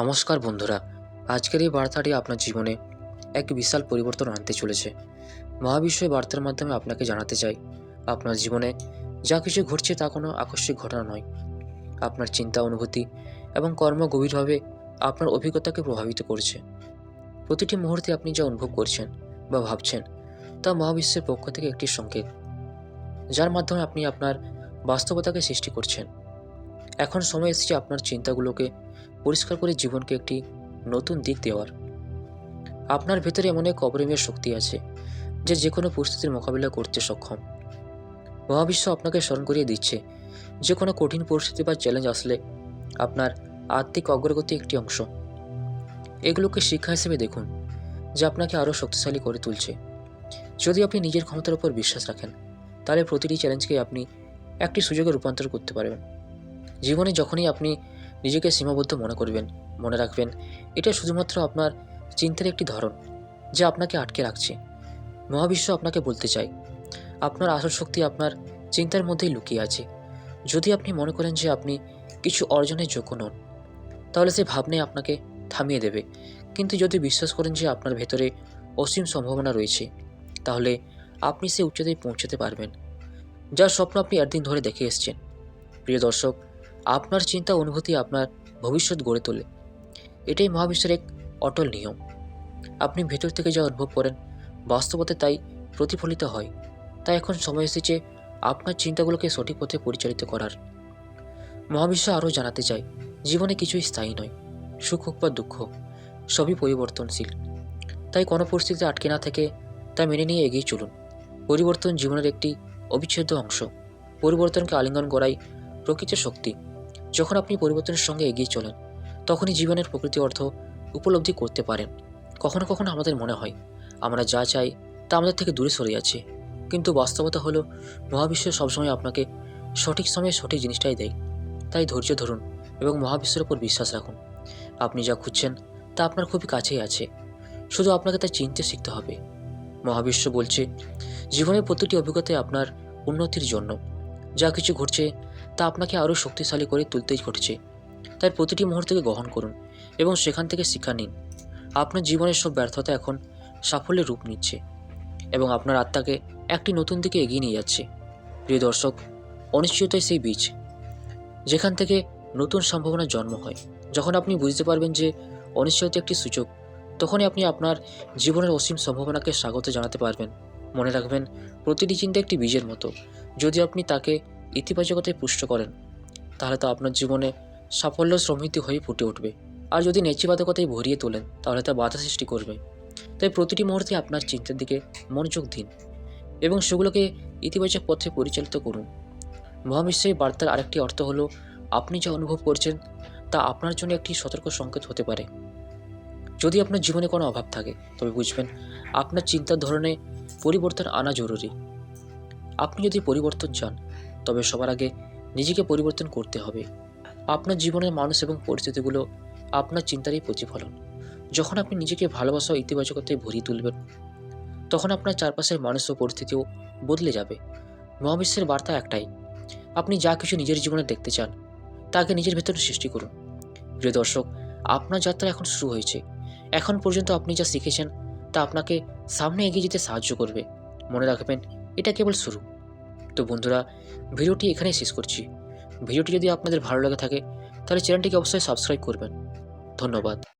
নমস্কার বন্ধুরা। আজকের এই বার্তাটি আপনার জীবনে এক বিশাল পরিবর্তন আনতে চলেছে। মহাবিশ্বের বার্তার মাধ্যমে আপনাকে জানাতে চাই, আপনার জীবনে যা কিছু ঘটছে তা কোনো আকস্মিক ঘটনা নয়। আপনার চিন্তা, অনুভূতি এবং কর্ম গভীরভাবে আপনার অভিজ্ঞতাকে প্রভাবিত করছে। প্রতিটি মুহূর্তে আপনি যা অনুভব করছেন বা ভাবছেন তা মহাবিশ্বের পক্ষ থেকে একটি সংকেত, যার মাধ্যমে আপনি আপনার বাস্তবতাকে সৃষ্টি করছেন। এখন সময় এসেছে আপনার চিন্তাগুলোকে পরিষ্কার করে জীবনকে একটি নতুন দিক দেওয়ার। আপনার ভেতরে এমন এক অপরিমেয় শক্তি আছে, যে যে কোনো পরিস্থিতির মোকাবিলা করতে সক্ষম। মহাবিশ্ব আপনাকে স্মরণ করিয়ে দিচ্ছে যে কোনো কঠিন পরিস্থিতি বা চ্যালেঞ্জ আসলে আপনার আর্থিক অগ্রগতি একটি অংশ। এগুলোকে শিক্ষা হিসেবে দেখুন, যা আপনাকে আরও শক্তিশালী করে তুলছে। যদি আপনি নিজের ক্ষমতার উপর বিশ্বাস রাখেন, তাহলে প্রতিটি চ্যালেঞ্জকে আপনি একটি সুযোগে রূপান্তর করতে পারবেন। জীবনে যখনই আপনি নিজেকে সীমাবদ্ধ মনে করবেন, মনে রাখবেন। এটা শুধুমাত্র আপনার চিন্তার একটি ধরন, যা আপনাকে আটকে রাখছে। মহাবিশ্ব আপনাকে বলতে চাই আপনার আসল শক্তি আপনার চিন্তার মধ্যেই লুকিয়ে আছে। যদি আপনি মনে করেন যে আপনি কিছু অর্জনের যোগ্য নন, তাহলে সে ভাবনাই আপনাকে থামিয়ে দেবে। কিন্তু যদি বিশ্বাস করেন যে আপনার ভেতরে অসীম সম্ভাবনা রয়েছে, তাহলে আপনি সে উচ্চতায় পৌঁছাতে পারবেন যার স্বপ্ন আপনি একদিন ধরে দেখে এসেছেন। প্রিয় দর্শক আপনার চিন্তা অনুভূতি আপনার ভবিষ্যৎ গড়ে তোলে। এটাই মহাবিশ্বের এক অটল নিয়ম। আপনি ভেতর থেকে যা অনুভব করেন বাস্তবতে তাই প্রতিফলিত হয়। তাই এখন সময় এসেছে আপনার চিন্তাগুলোকে সঠিক পথে পরিচালিত করার। মহাবিশ্ব আরও জানাতে চায়, জীবনে কিছুই স্থায়ী নয়, সুখ হোক বা দুঃখ, সবই পরিবর্তনশীল। তাই কোনো পরিস্থিতিতে আটকে না থেকে তা মেনে নিয়ে এগিয়ে চলুন। পরিবর্তন জীবনের একটি অবিচ্ছেদ্য অংশ। পরিবর্তনকে আলিঙ্গন করাই প্রকৃত শক্তি। যখন আপনি পরিবর্তনের সঙ্গে এগিয়ে চলেন, তখনই জীবনের প্রকৃতি অর্থ উপলব্ধি করতে পারেন। কখনো কখনো আমাদের মনে হয়, আমরা যা চাই তা আমাদের থেকে দূরে সরে যাচ্ছে। কিন্তু বাস্তবতা হলো, মহাবিশ্ব সবসময় আপনাকে সঠিক সময়ে সঠিক জিনিসটাই দেয়। তাই ধৈর্য ধরুন এবং মহাবিশ্বের উপর বিশ্বাস রাখুন। আপনি যা খুঁজছেন তা আপনার খুবই কাছেই আছে। শুধু আপনাকে তা চিনতে শিখতে হবে। মহাবিশ্ব বলছে, জীবনের প্রতিটি অভিজ্ঞতায় আপনার উন্নতির জন্য। যা কিছু ঘটছে তা আপনাকে আরও শক্তিশালী করে তুলতেই ঘটছে। তাই প্রতিটি মুহূর্তকে গ্রহণ করুন এবং সেখান থেকে শিক্ষা নিন। আপনার জীবনের সব ব্যর্থতা এখন সাফল্যের রূপ নিচ্ছে এবং আপনার আত্মাকে একটি নতুন দিকে এগিয়ে নিয়ে যাচ্ছে। প্রিয় দর্শক, অনিশ্চয়তাই সেই বীজ যেখান থেকে নতুন সম্ভাবনার জন্ম হয়। যখন আপনি বুঝতে পারবেন যে অনিশ্চয়তা একটি সূচক, তখনই আপনি আপনার জীবনের অসীম সম্ভাবনাকে স্বাগত জানাতে পারবেন। মনে রাখবেন, প্রতিটি চিন্তা একটি বীজের মতো। যদি আপনি তাকে ইতিবাচকতায় পুষ্ট করেন, তাহলে তা আপনার জীবনে সাফল্য সমৃদ্ধি হয়ে ফুটে উঠবে। আর যদি নেতিবাচকতায় ভরিয়ে তোলেন, তাহলে তা বাধা সৃষ্টি করবে। তাই প্রতিটি মুহূর্তে আপনার চিন্তার দিকে মনোযোগ দিন এবং সেগুলোকে ইতিবাচক পথে পরিচালিত করুন। মহাবিশ্বের বার্তার আরেকটি অর্থ হলো, আপনি যা অনুভব করছেন, তা আপনার জন্য একটি সতর্ক সংকেত হতে পারে। যদি আপনার জীবনে কোনো অভাব থাকে, তবে বুঝবেন, আপনার চিন্তার ধরনে পরিবর্তন আনা জরুরি। আপনি যদি পরিবর্তন চান তবে সবার আগে নিজেকে পরিবর্তন করতে হবে। আপনার জীবনের মানুষ এবং পরিস্থিতিগুলো আপনার চিন্তারই প্রতিফলন। যখন আপনি নিজেকে ভালোবাসা ইতিবাচকতায় ভরিয়ে তুলবেন, তখন আপনার চারপাশের মানুষ ও পরিস্থিতিও বদলে যাবে। মহাবিশ্বের বার্তা একটাই, আপনি যা কিছু নিজের জীবনে দেখতে চান, তাকে নিজের ভেতরে সৃষ্টি করুন। প্রিয় দর্শক, আপনার যাত্রা এখন শুরু হয়েছে। এখন পর্যন্ত আপনি যা শিখেছেন, তা আপনাকে সামনে এগিয়ে যেতে সাহায্য করবে। মনে রাখবেন, এটা কেবল শুরু। তো বন্ধুরা, ভিডিওটি এখানেই শেষ করছি। ভিডিওটি যদি আপনাদের ভালো লাগে থাকে, তাহলে চ্যানেলটিকে অবশ্যই সাবস্ক্রাইব করবেন। ধন্যবাদ।